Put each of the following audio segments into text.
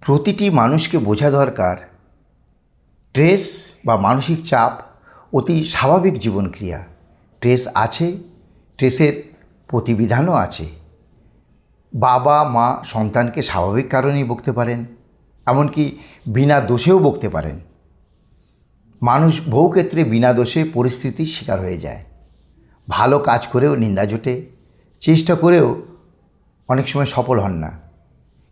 প্রতিটি মানুষকে বোঝা দরকার স্ট্রেস বা মানসিক চাপ অতি স্বাভাবিক জীবনক্রিয়া। স্ট্রেস আছে স্ট্রেসের প্রতিবিধানও আছে। বাবা, মা, সন্তানকে স্বাভাবিক কারণেই বকতে পারেন, এমনকি বিনা দোষেও বকতে পারেন। মানুষ বহু ক্ষেত্রে বিনা দোষে পরিস্থিতির শিকার হয়ে যায়। ভালো কাজ করেও নিন্দা জোটে, চেষ্টা করেও অনেক সময় সফল হন না।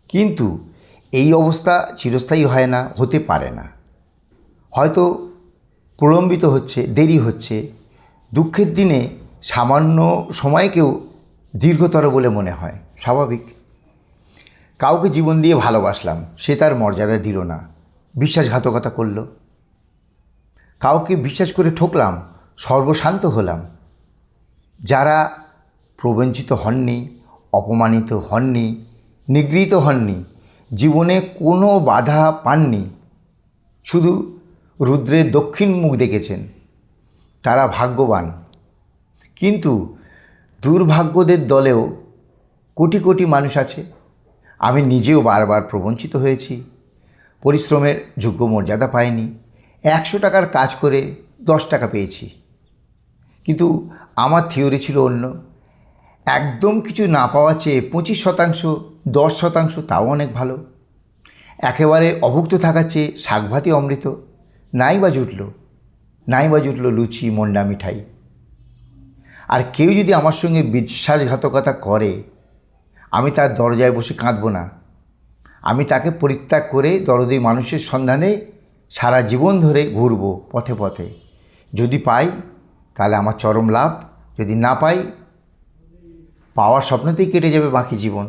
কিন্তু এই অবস্থা চিরস্থায়ী হয় না, হতে পারে না। হয়তো প্রলম্বিত হচ্ছে, দেরি হচ্ছে, দুঃখের দিনে সামান্য সময়কেও দীর্ঘতর বলে মনে হয়, স্বাভাবিক। কাউকে জীবন দিয়ে ভালোবাসলাম, সে তার মর্যাদা দিল না, বিশ্বাসঘাতকতা করল। কাউকে বিশ্বাস করে ঠকলাম, সর্বশান্ত হলাম। যারা প্রবঞ্চিত হননি, অপমানিত হননি, নিগৃহীত হননি জীবনে কোনো বাধা পাননি। শুধু রুদ্রের দক্ষিণ মুখ দেখেছেন। তারা ভাগ্যবান। কিন্তু দুর্ভাগ্যদের দলেও কোটি কোটি মানুষ আছে। আমি নিজেও বারবার প্রবঞ্চিত হয়েছি। পরিশ্রমের যোগ্য মর্যাদা পাইনি। একশো টাকার কাজ করে দশ টাকা পেয়েছি। কিন্তু আমার থিওরি ছিল অন্য। একদম কিছু না পাওয়া চেয়ে পঁচিশ শতাংশ, দশ শতাংশ তাও অনেক ভালো। একেবারে অভুক্ত থাকার চেয়ে শাকভাতি অমৃত। নাই বা জুটল, নাই বা জুটল লুচি, মন্ডা, মিঠাই। আর কেউ যদি আমার সঙ্গে বিশ্বাসঘাতকতা করে, আমি তার দরজায় বসে কাঁদব না। আমি তাকে পরিত্যাগ করে দরদি মানুষের সন্ধানে সারা জীবন ধরে ঘুরব পথে পথে। যদি পাই, তাহলে আমার চরম লাভ। যদি না পাই পাওয়ার স্বপ্নতেই কেটে যাবে বাকি জীবন।